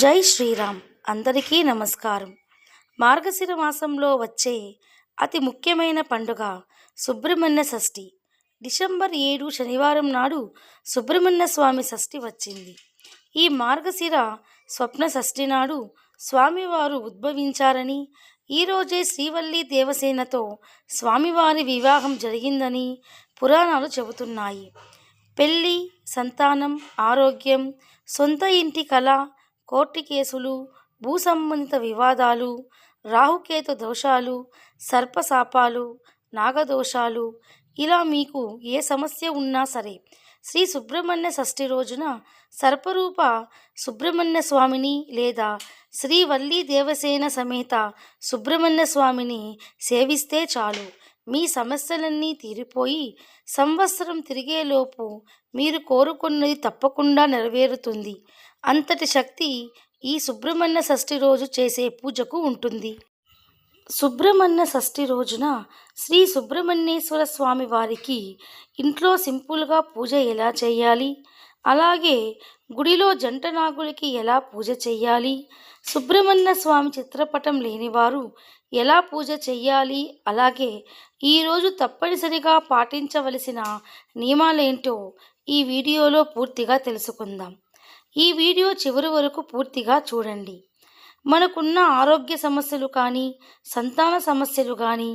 జై శ్రీరామ్. అందరికీ నమస్కారం. మార్గశిర మాసంలో వచ్చే అతి ముఖ్యమైన పండుగ సుబ్రహ్మణ్య షష్ఠి. డిసెంబర్ ఏడు శనివారం నాడు సుబ్రహ్మణ్య స్వామి షష్ఠి వచ్చింది. ఈ మార్గశిర స్వప్న షష్ఠి నాడు స్వామివారు ఉద్భవించారని ఈరోజే శ్రీవల్లి దేవసేనతో స్వామివారి వివాహం జరిగిందని పురాణాలు చెబుతున్నాయి. పెళ్ళి సంతానం ఆరోగ్యం సొంత ఇంటి కళ కోర్టు కేసులు భూ సంబంధిత వివాదాలు రాహుకేతు దోషాలు సర్పశాపాలు నాగదోషాలు. ఇలా మీకు ఏ సమస్య ఉన్నా సరే శ్రీ సుబ్రహ్మణ్య షష్ఠి రోజున సర్పరూప సుబ్రహ్మణ్య స్వామిని లేదా శ్రీ వల్లి దేవసేన సమేత సుబ్రహ్మణ్య స్వామిని సేవిస్తే చాలు. మీ సమస్యలన్నీ తీరిపోయి సంవత్సరం తిరిగేలోపు మీరు కోరుకున్నది తప్పకుండా నెరవేరుతుంది. అంతటి శక్తి ఈ సుబ్రహ్మణ్య షష్ఠి రోజు చేసే పూజకు ఉంటుంది. సుబ్రహ్మణ్య షష్ఠి రోజున శ్రీ సుబ్రహ్మణ్యేశ్వర స్వామి వారికి ఇంట్లో సింపుల్గా పూజ ఎలా చేయాలి? అలాగే గుడిలో జంట నాగులకి ఎలా పూజ చేయాలి? సుబ్రహ్మణ్య స్వామి చిత్రపటం లేనివారు ఎలా పూజ చేయాలి? అలాగే ఈరోజు తప్పనిసరిగా పాటించవలసిన నియమాలేంటో ఈ వీడియోలో పూర్తిగా తెలుసుకుందాం. ఈ వీడియో చివరి వరకు పూర్తిగా చూడండి. మనకున్న ఆరోగ్య సమస్యలు కానీ సంతాన సమస్యలు కానీ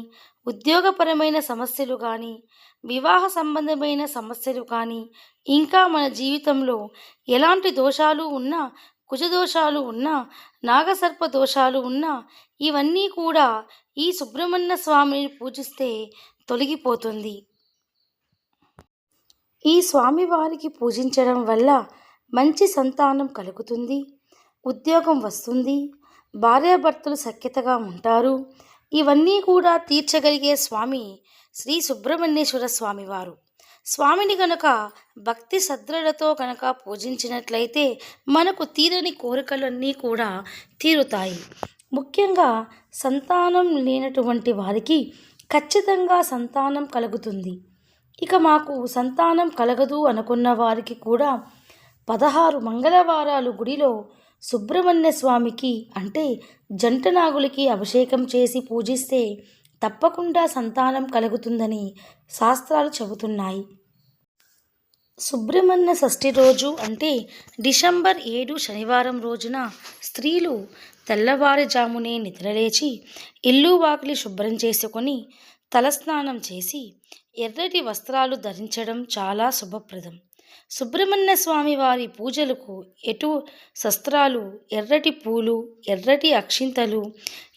ఉద్యోగపరమైన సమస్యలు కానీ వివాహ సంబంధమైన సమస్యలు కానీ ఇంకా మన జీవితంలో ఎలాంటి దోషాలు ఉన్నా కుజదోషాలు ఉన్నా నాగసర్ప దోషాలు ఉన్నా ఇవన్నీ కూడా ఈ సుబ్రహ్మణ్య స్వామిని పూజిస్తే తొలగిపోతుంది. ఈ స్వామివారికి పూజించడం వల్ల మంచి సంతానం కలుగుతుంది ఉద్యోగం వస్తుంది భార్యాభర్తలు సఖ్యతగా ఉంటారు. ఇవన్నీ కూడా తీర్చగలిగే స్వామి శ్రీ సుబ్రహ్మణ్యేశ్వర స్వామివారు. స్వామిని గనక భక్తి శ్రద్ధలతో కనుక పూజించినట్లయితే మనకు తీరని కోరికలన్నీ కూడా తీరుతాయి. ముఖ్యంగా సంతానం లేనటువంటి వారికి ఖచ్చితంగా సంతానం కలుగుతుంది. ఇక మాకు సంతానం కలగదు అనుకున్న వారికి కూడా పదహారు మంగళవారాలు గుడిలో సుబ్రహ్మణ్య స్వామికి అంటే జంట నాగులకి అభిషేకం చేసి పూజిస్తే తప్పకుండా సంతానం కలుగుతుందని శాస్త్రాలు చెబుతున్నాయి. సుబ్రహ్మణ్య షష్ఠి రోజు అంటే డిసెంబర్ ఏడు శనివారం రోజున స్త్రీలు తెల్లవారుజామునే నిద్రలేచి ఇల్లు వాకిలి శుభ్రం చేసుకొని తలస్నానం చేసి ఎర్రటి వస్త్రాలు ధరించడం చాలా శుభప్రదం. సుబ్రహ్మణ్య స్వామి వారి పూజలకు ఎటు శస్త్రాలు ఎర్రటి పూలు ఎర్రటి అక్షింతలు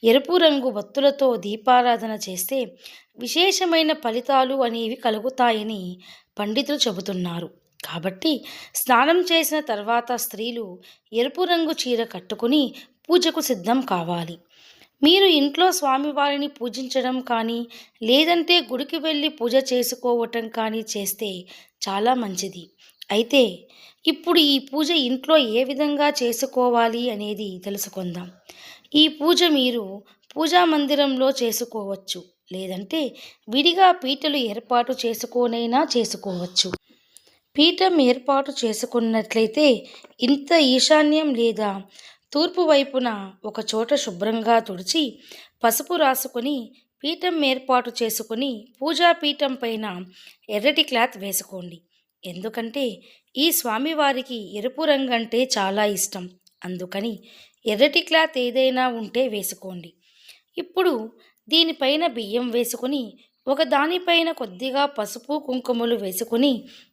ఎరుపు రంగు వత్తులతో దీపారాధన చేస్తే విశేషమైన ఫలితాలు అనేవి కలుగుతాయని పండితులు చెబుతున్నారు. కాబట్టి స్నానం చేసిన తర్వాత స్త్రీలు ఎరుపు రంగు చీర కట్టుకుని పూజకు సిద్ధం కావాలి. మీరు ఇంట్లో స్వామివారిని పూజించడం కానీ లేదంటే గుడికి వెళ్ళి పూజ చేసుకోవటం కానీ చేస్తే చాలా మంచిది. అయితే ఇప్పుడు ఈ పూజ ఇంట్లో ఏ విధంగా చేసుకోవాలి అనేది తెలుసుకుందాం. ఈ పూజ మీరు పూజా మందిరంలో చేసుకోవచ్చు లేదంటే విడిగా పీటలు ఏర్పాటు చేసుకోనైనా చేసుకోవచ్చు. పీఠం ఏర్పాటు చేసుకున్నట్లయితే ఇంత ఈశాన్యం లేదా తూర్పు వైపున ఒక చోట శుభ్రంగా తుడిచి పసుపు రాసుకుని పీఠం ఏర్పాటు చేసుకుని పూజా పీఠం పైన ఎర్రటి క్లాత్ వేసుకోండి. ఎందుకంటే ఈ స్వామివారికి ఎరుపు రంగు అంటే చాలా ఇష్టం. అందుకని ఎర్రటి క్లాత్ ఏదైనా ఉంటే వేసుకోండి. ఇప్పుడు దీనిపైన బియ్యం వేసుకొని ఒక దానిపైన కొద్దిగా పసుపు కుంకుమలు వేసుకొని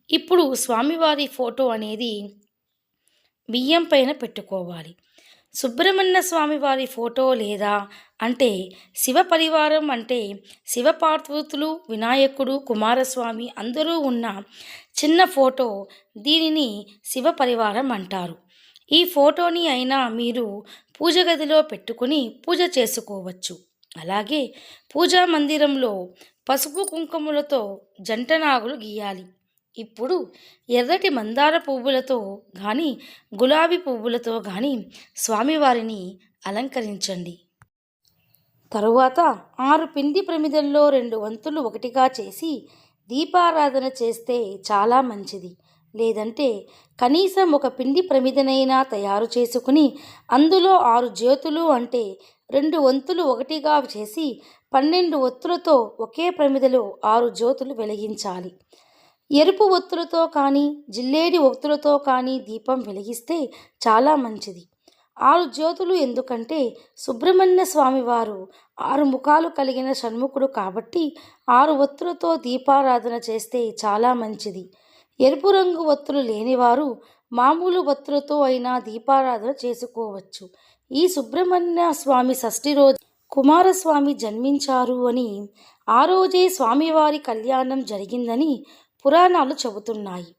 ఇప్పుడు స్వామివారి ఫోటో అనేది బియ్యం పైన పెట్టుకోవాలి. సుబ్రహ్మణ్య స్వామి వారి ఫోటో లేదా? అంటే శివ పరివారం అంటే శివ పార్వతులు వినాయకుడు కుమారస్వామి అందరూ ఉన్న చిన్న ఫోటో దీనిని శివ పరివారం అంటారు. ఈ ఫోటోని అయినా మీరు పూజ గదిలో పెట్టుకుని పూజ చేసుకోవచ్చు. అలాగే పూజా మందిరంలో పసుపు కుంకుమలతో జంట నాగులు గీయాలి. ఇప్పుడు ఎర్రటి మందార పువ్వులతో కానీ గులాబీ పువ్వులతో కానీ స్వామివారిని అలంకరించండి. తరువాత ఆరు పిండి ప్రమిదల్లో రెండు వంతులు ఒకటిగా చేసి దీపారాధన చేస్తే చాలా మంచిది. లేదంటే కనీసం ఒక పిండి ప్రమిదనైనా తయారు చేసుకుని అందులో ఆరు జ్యోతులు అంటే రెండు వంతులు ఒకటిగా చేసి పన్నెండు ఒత్తులతో ఒకే ప్రమిదలో ఆరు జ్యోతులు వెలిగించాలి. ఎరుపు ఒత్తులతో కానీ జిల్లేడి ఒత్తులతో కానీ దీపం వెలిగిస్తే చాలా మంచిది. ఆరు జ్యోతులు ఎందుకంటే సుబ్రహ్మణ్య స్వామివారు ఆరు ముఖాలు కలిగిన షణ్ముఖుడు కాబట్టి ఆరు ఒత్తులతో దీపారాధన చేస్తే చాలా మంచిది. ఎరుపు రంగు ఒత్తులు లేనివారు మామూలు ఒత్తులతో అయినా దీపారాధన చేసుకోవచ్చు. ఈ సుబ్రహ్మణ్య స్వామి షష్ఠి రోజు కుమారస్వామి జన్మించారు అని ఆ రోజే స్వామివారి కళ్యాణం జరిగిందని పురాణాలు చెబుతున్నాయి.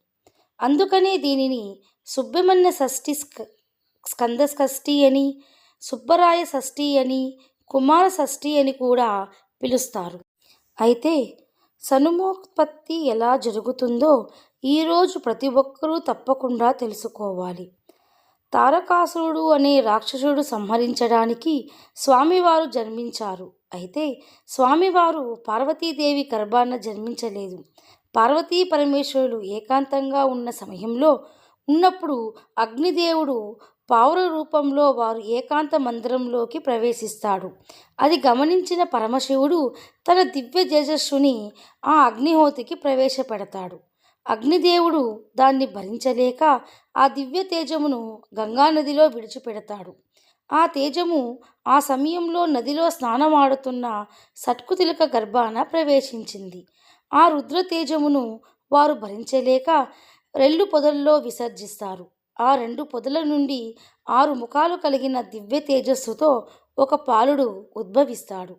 అందుకనే దీనిని సుబ్రహ్మణ్య షష్ఠి స్క- స్కంద షష్ఠి అని సుబ్బరాయ షష్ఠి అని కుమార షష్ఠి అని కూడా పిలుస్తారు. అయితే సనుమోత్పత్తి ఎలా జరుగుతుందో ఈరోజు ప్రతి ఒక్కరూ తప్పకుండా తెలుసుకోవాలి. తారకాసురుడు అనే రాక్షసుడు సంహరించడానికి స్వామివారు జన్మించారు. అయితే స్వామివారు పార్వతీదేవి గర్భాన జన్మించలేదు. పార్వతీ పరమేశ్వరులు ఏకాంతంగా ఉన్న సమయంలో ఉన్నప్పుడు అగ్నిదేవుడు పావుర రూపంలో వారు ఏకాంత మందిరంలోకి ప్రవేశిస్తాడు. అది గమనించిన పరమశివుడు తన దివ్య తేజస్సుని ఆ అగ్నిహోతికి ప్రవేశపెడతాడు. అగ్నిదేవుడు దాన్ని భరించలేక ఆ దివ్య తేజమును గంగానదిలో విడిచిపెడతాడు. ఆ తేజము ఆ సమయంలో నదిలో స్నానమాడుతున్న సట్కుతిలక గర్భాన ప్రవేశించింది. ఆ రుద్రతేజమును వారు భరించలేక రెల్లు పొదల్లో విసర్జిస్తారు. ఆ రెండు పొదల నుండి ఆరు ముఖాలు కలిగిన దివ్య తేజస్సుతో ఒక పాలుడు ఉద్భవిస్తాడు.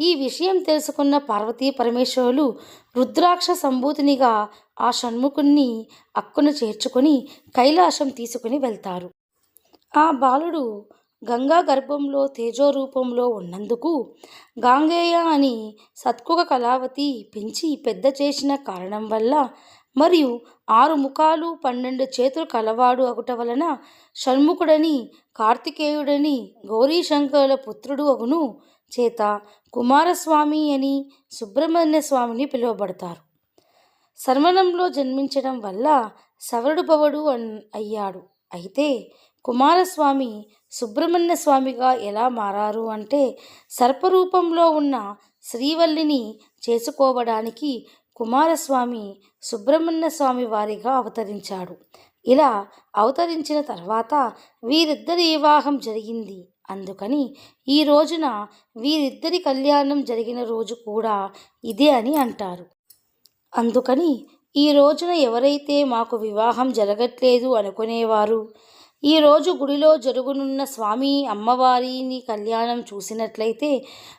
ఈ విషయం తెలుసుకున్న పార్వతీ పరమేశ్వరులు రుద్రాక్ష సంభూతినిగా ఆ షణ్ముఖుణ్ణి అక్కును చేర్చుకొని కైలాసం తీసుకుని వెళ్తారు. ఆ బాలుడు గంగా గర్భంలో తేజో రూపంలో ఉన్నందుకు గాంగేయ అని సత్కుక కళావతి పెంచి పెద్ద చేసిన కారణం వల్ల మరియు ఆరు ముఖాలు పన్నెండు చేతులు కలవాడు అగుట వలన షణ్ముఖుడని కార్తికేయుడని గౌరీశంకరుల పుత్రుడు అగును చేత కుమారస్వామి అని సుబ్రహ్మణ్య స్వామిని పిలువబడతారు. శర్మణంలో జన్మించడం వల్ల సవరుడు భవడు అన్ అయ్యాడు. అయితే కుమారస్వామి సుబ్రహ్మణ్య స్వామిగా ఎలా మారారు అంటే సర్పరూపంలో ఉన్న శ్రీవల్లిని చేసుకోవడానికి కుమారస్వామి సుబ్రహ్మణ్య స్వామి వారిగా అవతరించాడు. ఇలా అవతరించిన తర్వాత వీరిద్దరి వివాహం జరిగింది. అందుకని ఈ రోజున వీరిద్దరి కళ్యాణం జరిగిన రోజు కూడా ఇదే అని అంటారు. అందుకని ఈ రోజున ఎవరైతే మాకు వివాహం జరగట్లేదు అనుకునేవారు ఈ రోజు గుడిలో జరుగునున్న స్వామి అమ్మవారిని కళ్యాణం చూసినట్లయితే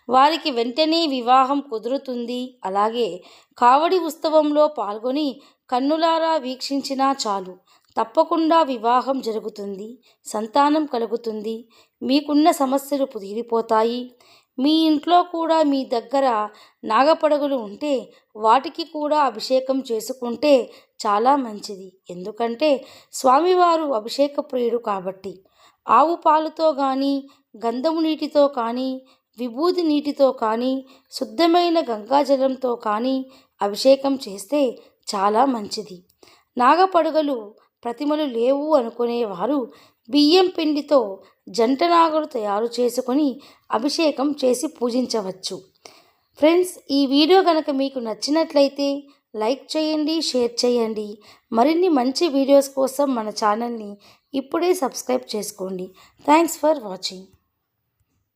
వారికి వెంటనే వివాహం కుదురుతుంది. అలాగే కావడి ఉత్సవంలో పాల్గొని కన్నులారా వీక్షించినా చాలు. తప్పకుండా వివాహం జరుగుతుంది. సంతానం కలుగుతుంది. మీకున్న సమస్యలు తీరిపోతాయి మీ ఇంట్లో కూడా మీ దగ్గర నాగపడగలు ఉంటే వాటికి కూడా అభిషేకం చేసుకుంటే చాలా మంచిది. ఎందుకంటే స్వామివారు అభిషేక ప్రియుడు కాబట్టి. ఆవు పాలుతో కానీ గంధము నీటితో కానీ విభూది నీటితో కానీ శుద్ధమైన గంగాజలంతో కానీ అభిషేకం చేస్తే చాలా మంచిది. నాగపడుగలు ప్రతిమలు లేవు అనుకునేవారు బియ్యం పిండితో జంట నాగలు తయారు చేసుకొని అభిషేకం చేసి పూజించవచ్చు. ఫ్రెండ్స్ ఈ వీడియో కనుక మీకు నచ్చినట్లయితే లైక్ చేయండి షేర్ చేయండి. మరిన్ని మంచి వీడియోస్ కోసం మన ఛానల్ని ఇప్పుడే సబ్స్క్రైబ్ చేసుకోండి. Thanks for watching.